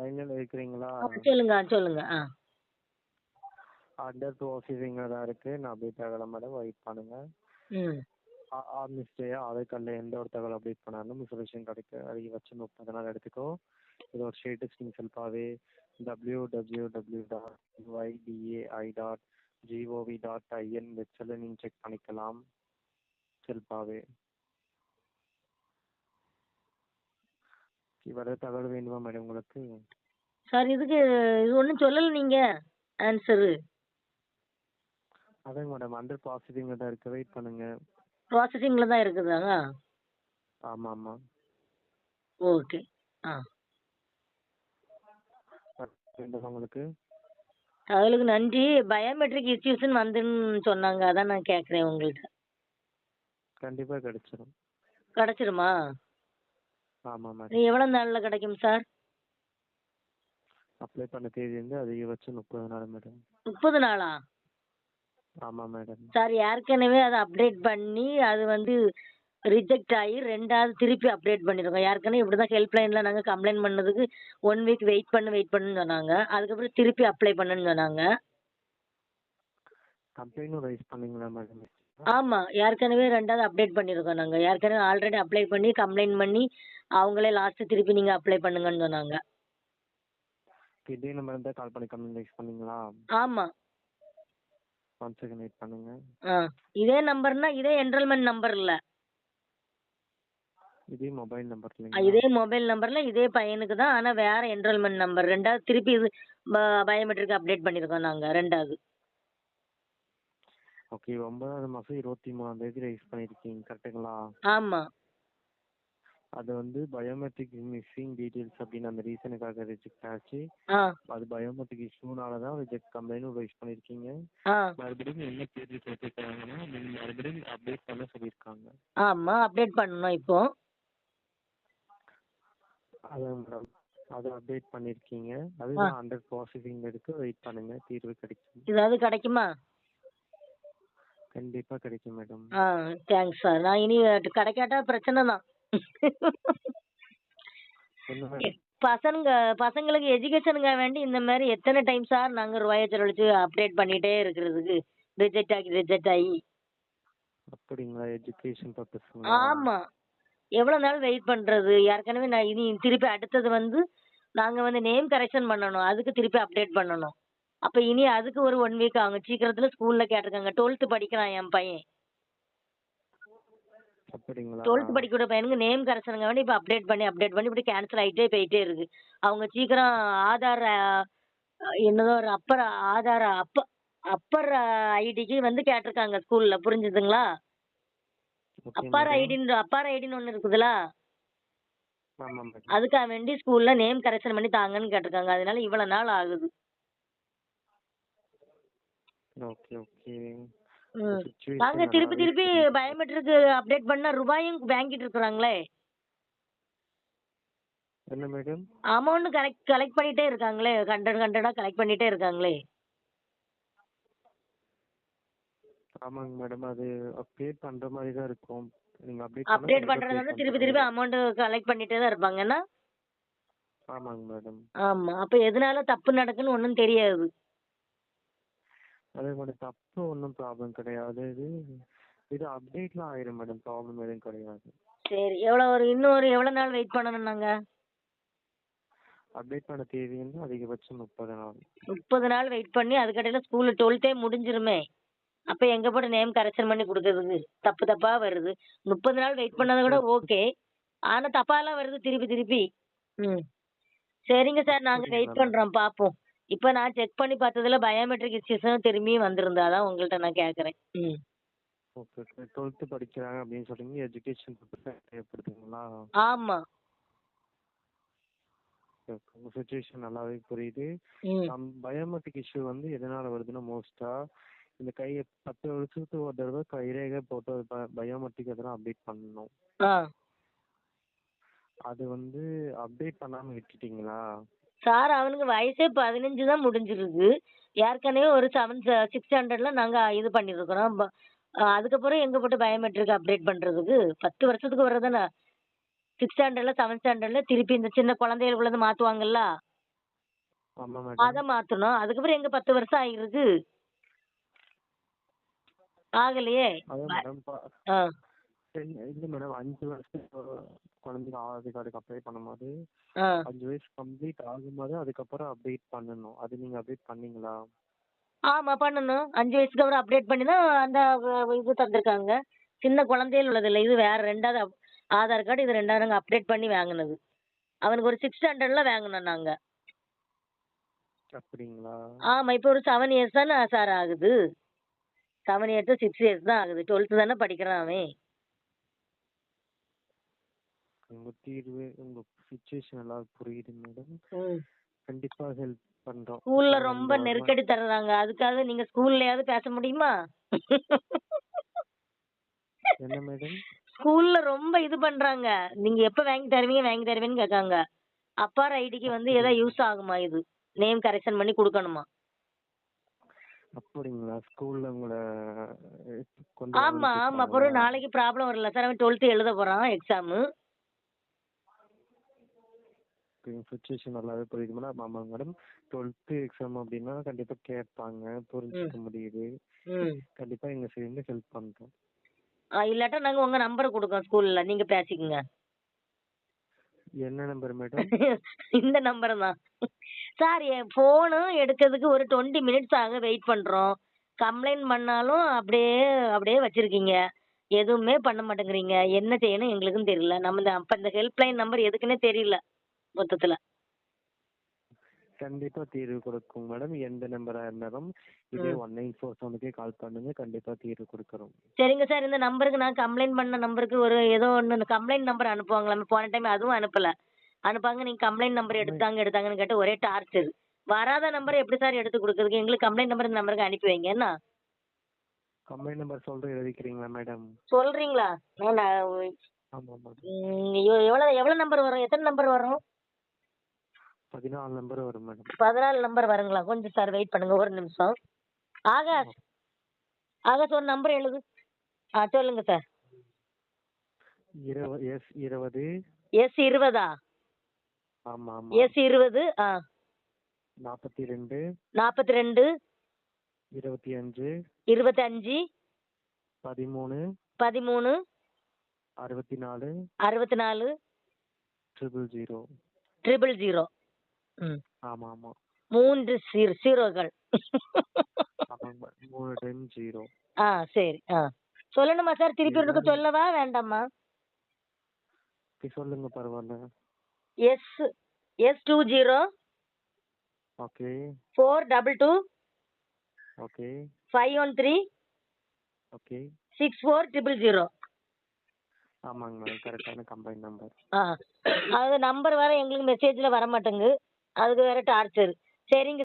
லைன்ல இருக்கிறீங்களா சொல்லுங்க சொல்லுங்க ஆ. அண்டர் ப்ராசஸிங்ல தான் இருக்கு. நான் அப்டேட் ஆகல மேடம் வெயிட் பண்ணுங்க. ம். ஆர்மிஸ்டே ஆதார் கார்டில் எந்த ஒரு தகவல் அப்டேட் பண்ணாலும் இன்ஃபர்மேஷன் கிடைக்க அதிகபட்சம் முப்பது நாள் எடுத்துக்கோ. இது ஒரு ஸ்டேட்டஸ் நீங்கள் செல்ஃபாகவே W W W dot UIDAI dot GOV dot IN வெப்சைட்டில் நீங்கள் செக் பண்ணிக்கலாம். செல்ஃபாகவே வேறு தகவல் வேணுமா மேடம் உங்களுக்கு? சார் இதுக்கு இது ஒன்றும் சொல்லலை நீங்கள் ஆன்சரு அதாங்க மேடம் அண்டர் ப்ராசஸிங்கில் தான் இருக்கு. வெயிட் பண்ணுங்க. ப்ராசஸிங்கில் தான் இருக்குதாங்க? ஆமாம் ஆமாம் ஓகே ஆ. வேண்டுமா உங்களுக்கு? அவளுக்கு நன்றி. பயோமெட்ரிக் இஷ்யூஸ்ன்னு வந்துன்னு சொன்னாங்க. அதான் நான் கேட்குறேன் உங்கள்கிட்ட கண்டிப்பாக கிடைச்சிரும். கிடச்சிருமா? ஆமாம் மேடம் இது எவ்வளோ நாளில் கிடைக்கும் சார்? அப்ளை பண்ண தேதி வந்து அதிகபட்சம் முப்பது நாள் மேடம் முப்பது நாளா? ஆமாம் மேடம் சார் ஏற்கனவே அதை அப்டேட் பண்ணி அது வந்து ரிஜெக்ட் ஆகி ரெண்டாவது திருப்பி அப்டேட் பண்ணியிருக்கோம் ஏற்கனவே இப்படி தான் ஹெல்ப்லைனில் நாங்கள் கம்ப்ளைண்ட் பண்ணதுக்கு ஒன் வீக் வெயிட் பண்ணு வெயிட் பண்ணுன்னு சொன்னாங்க. அதுக்கப்புறம் திருப்பி அப்ளை பண்ணுன்னு சொன்னாங்க. கம்ப்ளைண்ட்டும் ரைஸ் பண்ணீங்களா மேடம் ஆமாம் ஏற்கனவே ரெண்டாவது அப்டேட் பண்ணியிருக்கோம் நாங்கள் ஏற்கனவே ஆல்ரெடி அப்ளை பண்ணி கம்ப்ளைண்ட் பண்ணி அவங்களே லாஸ்ட்டு திருப்பி நீங்கள் அப்ளை பண்ணுங்கன்னு சொன்னாங்க. இதே நம்பர் தான் கால் பண்ணி ரைஸ் பண்ணீங்களா? ஆமாம் ஒன் செகண்ட் வெயிட் பண்ணுங்க. ஆ இதே நம்பர்னா இதே என்ரோல்மெண்ட் நம்பர் இல்லை இதே மொபைல் நம்பர் இல்லைங்களா? இதே மொபைல் நம்பர்ல இதே பையனுக்கு தான் ஆனால் வேற என்ரோல்மெண்ட் நம்பர் ரெண்டாவது திருப்பி இது பயோமெட்ரிக் அப்டேட் பண்ணியிருக்கோம் நாங்கள் ரெண்டாவது. ஓகே ஒன்பதாவது மாதம் இருபத்தி மூணாம் தேதி ரைஸ் பண்ணியிருக்கீங்க கரெக்டுங்களா ஆமாம் அது வந்து பயோமெட்ரிக் மிஸ்ஸிங் டீட்டெயில்ஸ் அப்படின்னு அந்த ரீசனுக்காக ரிஜெக்ட் ஆச்சு. ஆ. அது பயோமெட்ரிக் இஷ்யூனால தான் ரிஜெக்ட் கம்ப்ளைண்ட்டும் ரைஸ் பண்ணியிருக்கீங்க ஆ. மறுபடியும் என்ன கேள்வி கேட்டிருக்காங்கன்னா நீங்கள் மறுபடியும் அப்டேட் பண்ண சொல்லியிருக்காங்க ஆமாம் அப்டேட் பண்ணணும் இப்போ. அதான் மேடம் அதை அப்டேட் பண்ணியிருக்கீங்க அதுதான் அண்டர் ப்ராசஸிங் இருக்கு வெயிட் பண்ணுங்க தீர்வு கிடைக்கும். ஏதாவது கிடைக்குமா? கண்டிப்பா கிடைக்கும் மேடம். ஆ தேங்க்ஸ் சார் நான் இனி கிடைக்காட்டா பிரச்சனை தான். பசங்க பசங்களுக்கு எஜுகேஷனுக்காக வேண்டி இந்த மாதிரி எத்தனை டைம் சார் நாங்கள் ரூபாயை செலவழிச்சு அப்டேட் பண்ணிகிட்டே இருக்கிறதுக்கு ரிஜெக்ட் ஆகி ரிஜெக்ட் ஆகி. அப்படிங்களா? எஜுகேஷன் பர்பஸ் ஆமாம் எவ்வளோ நாள் வெயிட் பண்ணுறது ஏற்கனவே நான் இனி திருப்பி அடுத்தது வந்து நாங்கள் வந்து நேம் கரெக்ஷன் பண்ணணும். அதுக்கு திருப்பி அப்டேட் பண்ணணும். அப்போ இனி அதுக்கு ஒரு ஒன் வீக் ஆகும். சீக்கிரத்தில் ஸ்கூலில் கேட்டிருக்காங்க. டுவெல்த்து படிக்கிறான் என் பையன். அப்படிங்களா? டுவெல்த்து படிக்கிற பையனுக்கு நேம் கரெக்ஷனுங்க வேண்டி இப்போ அப்டேட் பண்ணி அப்டேட் பண்ணி இப்படி கேன்சல் ஆகிட்டே போயிட்டே இருக்கு. அவங்க சீக்கிரம் ஆதார் என்னதோ ஒரு அப்பர் ஆதார் அப்ப அப்பர் ஐடிக்கு வந்து கேட்டிருக்காங்க ஸ்கூலில் புரிஞ்சுதுங்களா? அப்பார் ஐடின்னு அப்பார் ஐடின்னு ஒன்று இருக்குதுல்ல அதுக்காக வேண்டி ஸ்கூல்ல நேம் கரெக்ஷன் பண்ணி தாங்கன்னு கேட்டிருக்காங்க. அதனால இவ்வளவு நாள் ஆகுது. Okay okay. ம். சுச்சுவேஷன் நாங்க திருப்பி திருப்பி பயோமெட்ரிக் அப்டேட் பண்ணா ரூபாயும் வாங்கிட்டு இருக்கிறாங்களே? என்ன மேடம் அமௌண்ட் கலெக்ட் கலெக்ட் பண்ணிட்டே இருக்காங்களே ஹண்ட்ரட் ஹண்ட்ரடா கலெக்ட் பண்ணிட்டே இருக்காங்களே? ஆமாங்க மேடம் அது அப்டேட் பண்ற மாதிரி தான் இருக்கும். நீங்க அப்டேட் அப்டேட் பண்றது வந்து திருப்பி திருப்பி அமௌண்ட் கலெக்ட் பண்ணிட்டே தான் இருப்பாங்கன்னா ஆமாங்க மேடம் ஆமா அப்ப எதனால தப்பு நடக்குன்னு ஒன்றும் தெரியாது. அதே மாதிரி தப்பு ஒன்றும் ப்ராப்ளம் கிடையாது. இது இது அப்டேட்லாம் ஆயிரும் மேடம் ப்ராப்ளம் எதுவும் கிடையாது. சரி எவ்வளவு ஒரு இன்னும் ஒரு எவ்வளவு நாள் வெயிட் பண்ணணும் நாங்க? அப்டேட் பண்ண தேதி வந்து அதிகபட்சம் முப்பது நாள். முப்பது நாள் வெயிட் பண்ணி அதுக்கடையில ஸ்கூல்ல டுவெல்த்தே முடிஞ்சிருமே. அப்ப எங்க போட்டு நேம் கரெக்ஷன் பண்ணி கொடுக்கறதுக்கு தப்பு தப்பா வருது. முப்பது நாள் வெயிட் பண்ணது கூட ஓகே ஆனா தப்பாலாம் வருது திருப்பி திருப்பி. ம். சரிங்க சார் நாங்க வெயிட் பண்றோம் பாப்போம். இப்ப நான் செக் பண்ணி பார்த்ததுல பயோமெட்ரிக் இஷ்யூஸும் திரும்பியும் வந்திருந்தா அதான் உங்கள்ட்ட நான் கேக்குறேன் ம். ஓகே ஓகே டுவெல்த்து படிக்கிறாங்க அப்படின்னு சொல்றீங்க. எஜுகேஷன் தேவைப்படுதுங்களா ஆமா. Okay, உங்க சுச்சுவேஷன் நல்லாவே புரியுது. பயோமெட்ரிக் இஷ்யூ வந்து எதனால வருதுன்னா மோஸ்டா இந்த கை பத்து வருஷத்துக்கு ஒரு தடவை கைரேகை போட்டோ பயோமெட்ரிக் எதனா அப்டேட் பண்ணணும். அது வந்து அப்டேட் பண்ணாம விட்டுட்டீங்களா? சார் அவனுக்கு வயசே பதினஞ்சு தான் முடிஞ்சிருக்கு ஏற்கனவே ஒரு செவன் சிக்ஸ் ஹண்ட்ரட்ல நாங்க இது பண்ணியிருக்கிறோம் ப- அஹ் அதுக்கப்புறம் எங்க போட்டு பயோமெட்ரிக் அப்டேட் பண்றதுக்கு? பத்து வருஷத்துக்கு வர்றதானே சிக்ஸ் ஸ்டாண்டர்ட்ல செவன்த் ஸ்டாண்டர்ட்ல திருப்பி இந்த சின்ன குழந்தைகளுக்குள்ளது மாத்துவாங்கல்ல? ஆமா அத மாத்தணும். அதுக்கப்புறம் எங்க பத்து வருஷம் ஆகிருக்கு? ஆகலையே? ஆ. இல்ல மேடம் அஞ்சு வருஷத்துக்கு குழந்தைக்கு ஆதார் கார்டுக்கு அப்ளை பண்ணும்போது அஞ்சு வயசு கம்ப்ளீட் ஆகும்போது அதுக்கப்புறம் அப்டேட் பண்ணணும். அது நீங்க அப்டேட் பண்ணீங்களா? ஆமா பண்ணணும். அஞ்சு வயசுக்கு அப்புறம் அப்டேட் பண்ணி தான் அந்த இது தந்திருக்காங்க. சின்ன குழந்தைகள் உள்ளது இல்லை இது வேற ரெண்டாவது ஆதார் கார்டு இது ரெண்டாவது நாங்கள் அப்டேட் பண்ணி வாங்கினது. அவனுக்கு ஒரு சிக்ஸ் ஹண்ட்ரட்ல வாங்கினோம் நாங்க. அப்படிங்களா? ஆமா இப்போ ஒரு செவன் இயர்ஸ் தானே சார் ஆகுது. செவன் இயர்ஸ் சிக்ஸ் இயர்ஸ் தான் ஆகுது. டுவெல்த்து தானே படிக்கிறான் அவன். உங்க தீர்வு உங்க சுச்சுவேஷன் எல்லாம் புரியுது மேடம். கண்டிப்பா ஹெல்ப் பண்றோம். ஸ்கூல்ல ரொம்ப நெருக்கடி தர்றாங்க. அதுக்காக நீங்க ஸ்கூல்லயாவது பேச முடியுமா? என்ன மேடம் ஸ்கூல்ல ரொம்ப இது பண்றாங்க. நீங்க எப்ப வாங்கி தருவீங்க வாங்கி தருவீங்கன்னு கேட்காங்க. அப்பார் ஐடிக்கு வந்து ஏதோ யூஸ் ஆகுமா இது? நேம் கரெக்ஷன் பண்ணி கொடுக்கணுமா? அப்படிங்களா? ஸ்கூல்ல உங்களை ஆமா ஆமா? அப்புறம் நாளைக்கு ப்ராப்ளம் வரல. சார் அவன் டுவெல்த்து எழுத போறான் எக்ஸாமு சுச்சுவேஷன் நல்லாவே புரியுது மேடம். ஆமாங்க மேடம் டுவெல்த்து எக்ஸாம் அப்படின்னா கண்டிப்பா கேட்பாங்க. புரிஞ்சுக்க முடியுது. ம். கண்டிப்பா எங்க சைடுல ஹெல்ப் பண்றோம். ஆ, இல்லாட்டா நாங்க உங்க நம்பரை கொடுக்கோம் ஸ்கூல்ல நீங்க பேசிக்கங்க. என்ன நம்பர் மேடம் இந்த நம்பர் தான். சார் என் ஃபோனு எடுக்கிறதுக்கு ஒரு டுவெண்ட்டி மினிட்ஸ் ஆக வெயிட் பண்றோம். கம்ப்ளைண்ட் பண்ணாலும் அப்படியே அப்படியே வச்சிருக்கீங்க. எதுவுமே பண்ண மாட்டேங்கிறீங்க. என்ன செய்யணும் எங்களுக்கும் தெரியல. நம்ம இந்த அப்ப இந்த ஹெல்ப்லைன் நம்பர் எதுக்குன்னே தெரியல. மொத்தத்துல. கண்டிப்பா தீர்வு கொடுக்கும் மேடம். எந்த நம்பரா இருந்தாலும் இதே. ஒன் நைன் ஃபோர் செவனுக்கே கால் பண்ணுங்க. கண்டிப்பா தீர்வு கொடுக்குறோம். சரிங்க சார். இந்த நம்பருக்கு நான் கம்ப்ளைண்ட் பண்ண நம்பருக்கு ஒரு ஏதோ ஒன்று கம்ப்ளைண்ட் நம்பர் அனுப்புவாங்களாமே போன டைம் அதுவும் அனுப்பல. அனுப்பாங்க. நீங்க கம்ப்ளைண்ட் நம்பர் எடுத்தாங்க எடுத்தாங்கன்னு கேட்டு ஒரே டார்ச்சர் வராத நம்பர் எப்படி சார் எடுத்து கொடுக்குறதுக்கு? எங்களுக்கு கம்ப்ளைண்ட் நம்பர் இந்த நம்பருக்கு அனுப்பி வைங்க. என்ன? கம்பெனி நம்பர் சொல்றேன் எழுதிக்கிறீங்களா மேடம்? சொல்றீங்களா? நான் எவ்வளவு எவ்வளவு நம்பர் வரும்? எத்தனை நம்பர் வரும்? பதினாலு நம்பர் வரும் மேடம் பதினாலு நம்பர் வருங்களா? கொஞ்சம் சார் வெயிட் பண்ணுங்க. ஒரு நிமிஷம். ஆகாஷ் ஆகாஷ் ஒரு நம்பர் எழுது. ஆ சொல்லுங்க சார் இருபது எஸ் இருபது எஸ் இருபதா ஆமா ஆமா. எஸ் இருபது ஆ. நாற்பத்தி ரெண்டு நாற்பத்தி ரெண்டு இருபத்தி அஞ்சு இருபத்தஞ்சு பதிமூணு. பதிமூணு. அறுபத்தி நாலு அறுபத்தி நாலு ட்ரிபிள் ஜீரோ. Triple zero. ம். ஆமா ஆமா மூன்று சீரோ மூணு டைம் ஜீரோ. ஆ சரி. ஆ. சொல்லணுமா சார்? திருப்பி ஒருக்க எல்லாரும் சொல்லவா? வேண்டாமா? இப்படி சொல்லுங்க பரவாயில்ல S S two zero. Okay. Four double two. Okay. Five one three. Okay. Six four triple zero. ஆமாங்க மேடம் கரெக்டான கம்பெனி நம்பர் ஆ. அது நம்பர் வேற எங்களுக்கு மெசேஜில் வர மாட்டேங்குது அதுக்கு வேற டார்ச்சர் சரிங்க